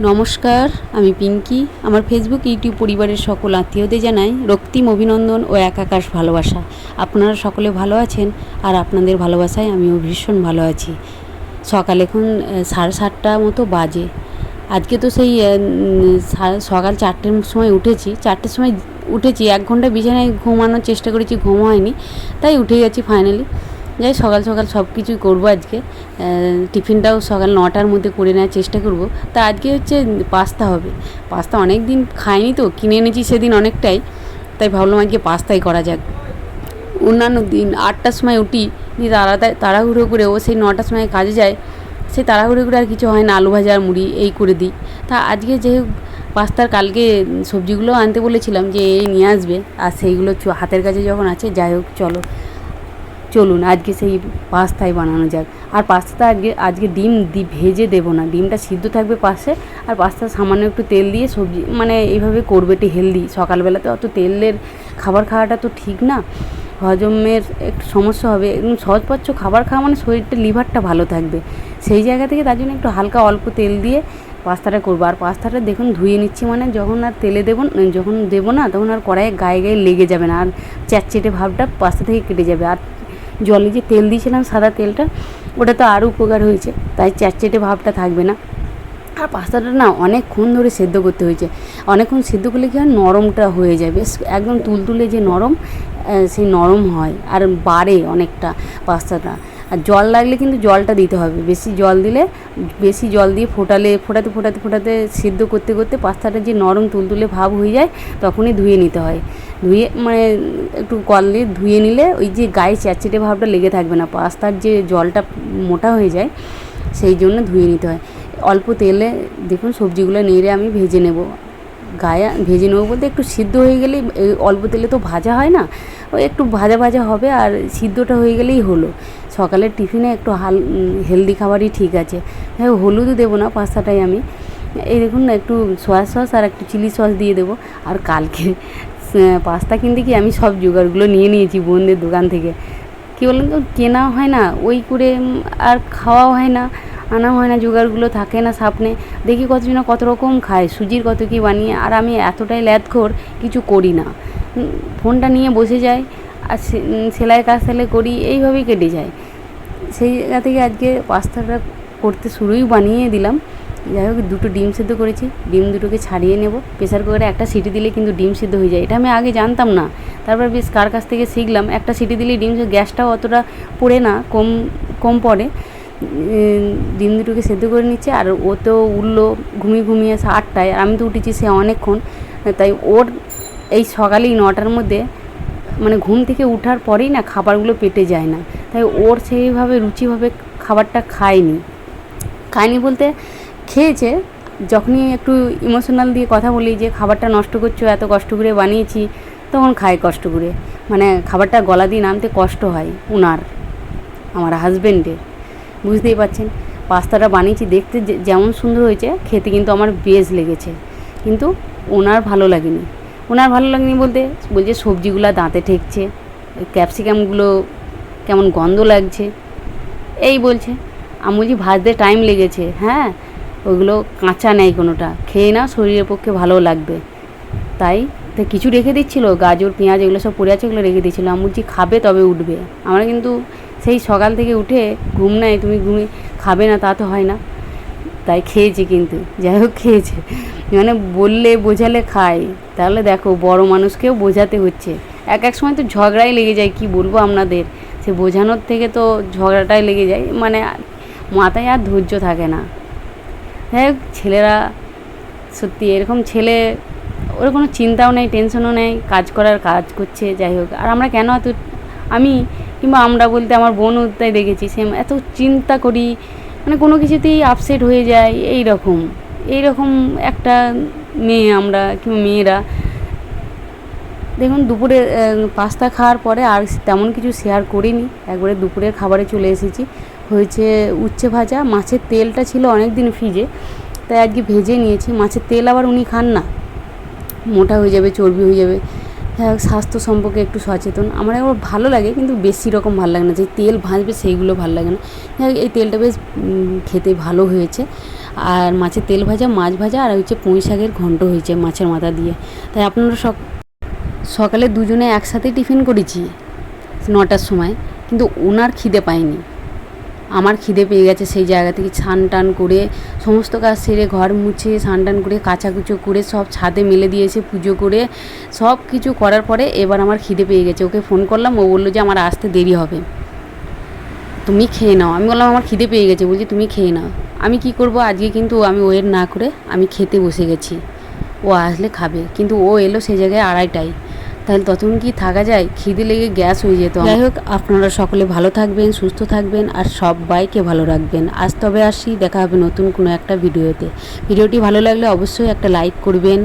নমস্কার, আমি পিঙ্কি। আমার ফেসবুক ইউটিউব পরিবারের সকল আত্মীয়দের জানাই রক্তিম অভিনন্দন ও একাকাশ ভালোবাসা। আপনারা সকলে ভালো আছেন আর আপনাদের ভালোবাসায় আমিও ভীষণ ভালো আছি। সকাল এখন সাড়ে সাতটা মতো বাজে। আজকে তো সেই সকাল চারটের সময় উঠেছি। চারটের সময় উঠেছি, এক ঘণ্টা বিছানায় ঘুমানোর চেষ্টা করেছি, ঘুম হয়নি। তাই উঠে গেছি ফাইনালি যাই সকাল সকাল সব কিছুই করব আজকে। টিফিনটাও সকাল নটার মধ্যে করে নেওয়ার চেষ্টা করব। তা আজকে হচ্ছে পাস্তা হবে। পাস্তা অনেক দিন খাইনি তো, কিনে এনেছি সেদিন অনেকটাই। তাই ভাবলাম আজকে পাস্তাই করা যাক। অন্যান্য দিন আটটার সময় উঠি দিয়ে তাড়াতাড়ি তাড়াহুড়ো করে ও সেই নটার সময় কাজে যায়, সেই তাড়াহুড়ো করে আর কিছু হয় না, আলু ভাজা মুড়ি এই করে দিই। তা আজকে যে পাস্তার কালকে সবজিগুলো আনতে বলেছিলাম যে এই নিয়ে আসবে, আর সেইগুলো হাতের কাছে যখন আছে, যাই হোক, চলো। চলুন, আজকে সেই পাস্তাই বানানো যাক। আর পাস্তাটা আজকে আজকে ডিম দি, ভেজে দেবো না। ডিমটা সিদ্ধ থাকবে পাশে, আর পাস্তা সামান্য একটু তেল দিয়ে সবজি মানে এইভাবে করবে, একটু হেলদি। সকালবেলাতে অত তেলের খাবার খাওয়াটা তো ঠিক না। হজমের একটু সমস্যা হবে। এবং সহজপাচ্য খাবার খাওয়া মানে শরীরটা, লিভারটা ভালো থাকবে। সেই জায়গা থেকে তার জন্য একটু হালকা অল্প তেল দিয়ে পাস্তাটা করব। আর পাস্তাটা দেখুন, ধুয়ে নিচ্ছি মানে যখন আর তেলে দেবো, যখন দেবো না, তখন আর কড়াইয়ে গায়ে গায়ে লেগে যাবে না। আর চ্যাটচেটে ভাবটা পাস্তা থেকে কেটে যাবে। আর জলে যে তেল দিয়েছিলাম সাদা তেলটা, ওটা তো আরও উপকার হয়েছে। তাই চ্যাটচেটে ভাবটা থাকবে না। আর পাস্তাটা না অনেকক্ষণ ধরে সেদ্ধ করতে হয়েছে। অনেকক্ষণ সেদ্ধ করলে কি হয়? নরমটা হয়ে যায়। বেশ একদম তুলতুলে যে নরম সেই নরম হয় আর বাড়ে অনেকটা পাস্তাটা। আর জল লাগলে কিন্তু জলটা দিতে হবে। বেশি জল দিলে, বেশি জল দিয়ে ফোটালে, ফোটাতে ফোটাতে ফোটাতে সিদ্ধ করতে করতে পাস্তাটা যে নরম তুলতুলে ভাব হয়ে যায়, তখনই ধুয়ে নিতে হয়। ধুয়ে মানে একটু কল দিয়ে ধুয়ে নিলে ওই যে গায়ে চ্যাটচেটে ভাবটা লেগে থাকবে না, পাস্তার যে জলটা মোটা হয়ে যায় সেই জন্য ধুয়ে নিতে হয়। অল্প তেলে দেখুন সবজিগুলো নেড়ে আমি ভেজে নেব। গায়ে ভেজে নেব বলতে একটু সিদ্ধ হয়ে গেলেই অল্প তেলে তো ভাজা হয় না ওই একটু ভাজা ভাজা হবে আর সিদ্ধটা হয়ে গেলেই হলো। সকালের টিফিনে একটু হাল, হেলদি খাবারই ঠিক আছে। হ্যাঁ হলুদও দেবো না পাস্তাটাই আমি। এই দেখুন না একটু সয়া সস আর একটু চিলি সস দিয়ে দেবো। আর কালকে পাস্তা কিনতে কি আমি সব জোগাড়গুলো নিয়ে নিয়েছি বোনদের দোকান থেকে। কী বলুন তো কেনা হয় না, ওই করে আর খাওয়াও হয় না আনা হয় না, জোগাড়গুলো থাকে না সাপনে। দেখি কতজন কত রকম খায়, সুজির কত কি বানিয়ে, আর আমি এতটাই ল্যাদখোর, কিছু করি না। ফোনটা নিয়ে বসে যাই, আর সেলাই কাজ তাহলে করি, এইভাবেই কেটে যায়। সেই জায়গা থেকে আজকে পাস্তাটা করতে শুরুই বানিয়ে দিলাম। যাই হোক, দুটো ডিম সিদ্ধ করেছি। ডিম দুটোকে ছাড়িয়ে নেব। প্রেসার কুকারে একটা সিটি দিলে কিন্তু ডিম সিদ্ধ হয়ে যায়। এটা আমি আগে জানতাম না। তারপর বেশ কার কাছ থেকে শিখলাম, একটা সিটি দিলেই ডিম গ্যাসটাও অতটা পড়ে না, কম কম পড়ে। ডিম দুটোকে সেদ্ধ করে নিচ্ছে, আর ও তো উঠল ঘুমিয়ে ঘুমিয়ে আটটায়, আর আমি তো উঠেছি সে অনেকক্ষণ। তাই ওর এই সকালেই নটার মধ্যে মানে ঘুম থেকে ওঠার পরেই না খাবারগুলো পেটে যায় না। তাই ওর সেইভাবে রুচিভাবে খাবারটা খায়নি। খায়নি বলতে খেয়েছে, যখনই একটু ইমোশনাল দিয়ে কথা বলি যে, খাবারটা নষ্ট করছ, এত কষ্ট করে বানিয়েছি, তখন খায় কষ্ট করে। মানে খাবারটা গলা দিয়ে নামতে কষ্ট হয় উনার, আমার হাজবেন্ডের বুঝতেই পারছেন? পাস্তাটা বানিয়েছি, দেখতে যেমন সুন্দর হয়েছে, খেতে কিন্তু আমার বেশ লেগেছে। কিন্তু ওনার ভালো লাগেনি। ওনার ভালো লাগেনি বলতে, বলছে সবজিগুলো দাঁতে ঠেকছে ক্যাপসিকামগুলো কেমন গন্ধ লাগছে। এই বলছে, আমি বলছি ভাজতে টাইম লেগেছে। হ্যাঁ ওগুলো কাঁচা নেই কোনোটা। খেয়ে না শরীরের পক্ষে ভালো লাগবে। তাই তো কিছু রেখে দিচ্ছিল, গাজর, পেঁয়াজ এগুলো সব পড়ে আছে ওগুলো রেখে দিচ্ছিল আমি বলছি, খাবে তবে উঠবে। আমরা কিন্তু সেই সকাল থেকে উঠে ঘুম নেয় তুমি ঘুমিয়ে খাবে না তা তো হয় না। তাই খেয়েছে কিন্তু, যাই হোক খেয়েছে। মানে বললে বোঝালে খায়। তাহলে দেখো, বড় মানুষকেও বোঝাতে হচ্ছে। এক এক সময় তো ঝগড়াই লেগে যায়, কি বলব আপনাদের? সে বোঝানোর থেকে তো ঝগড়াটাই লেগে যায়। মানে মাথায় আর ধৈর্য থাকে না। যাই হোক ছেলেরা সত্যি এরকম ছেলে, ওর কোনো চিন্তাও নেই টেনশনও নেই, কাজ করার কাজ করছে, যাই হোক। আর আমরা কেন এত, আমি কিংবা আমরা বলতে আমার বোনও তাই দেখেছি সেম এত চিন্তা করি মানে কোনো কিছুতেই আপসেট হয়ে যায় এই রকম এই রকম একটা মেয়ে আমরা, কিংবা মেয়েরা। দেখুন, দুপুরে পাস্তা খাওয়ার পরে আর তেমন কিছু শেয়ার করিনি। একবারে দুপুরের খাবারে চলে এসেছি। হয়েছে উচ্ছে ভাজা মাছের তেলটা ছিল অনেক দিন ফ্রিজে তাই আজকে ভেজে নিয়েছি। মাছের তেল আবার উনি খান না। মোটা হয়ে যাবে চর্বি হয়ে যাবে। হ্যাঁ স্বাস্থ্য সম্পর্কে একটু সচেতন। আমার একবার ভালো লাগে কিন্তু বেশি রকম ভালো লাগে না। যে তেল ভাজবে সেইগুলো ভালো লাগে না। হোক, এই তেলটা বেশ খেতে ভালো হয়েছে। আর মাছের তেল ভাজা মাছ ভাজা আর হচ্ছে পুঁই শাকের ঘন্ট হয়েছে মাছের মাথা দিয়ে। তাই আপনারা সক সকালে দুজনে একসাথে টিফিন করেছি নটার সময় কিন্তু ওনার খিদে পায়নি আমার খিদে পেয়ে গেছে সেই জায়গা থেকে ছান টান করে, সমস্ত কাজ সেরে ঘর মুছে স্নান টান করে, কাচাকুচো করে সব ছাদে মেলে দিয়েছে পুজো করে। সব কিছু করার পরে এবার আমার খিদে পেয়ে গেছে। ওকে ফোন করলাম, ও বলল যে আমার আসতে দেরি হবে। তুমি খেয়ে নাও। আমি বললাম, আমার খিদে পেয়ে গেছে। বলছি, তুমি খেয়ে নাও। আমি কি করব? আজকে কিন্তু আমি ওয়েট না করে আমি খেতে বসে গেছি। ও আসলে খাবে। কিন্তু ও এলো সেই জায়গায় আড়াইটায়। তাহলে ততক্ষণ কি থাকা যায়? খিদে লেগে গ্যাস হয়ে যেত যাই হোক, আপনারা সকলে ভালো থাকবেন, সুস্থ থাকবেন, আর সব সবাইকে ভালো রাখবেন। আজ তবে আসি, দেখা হবে নতুন কোনো একটা ভিডিওতে। ভিডিওটি ভালো লাগলে অবশ্যই একটা লাইক করবেন।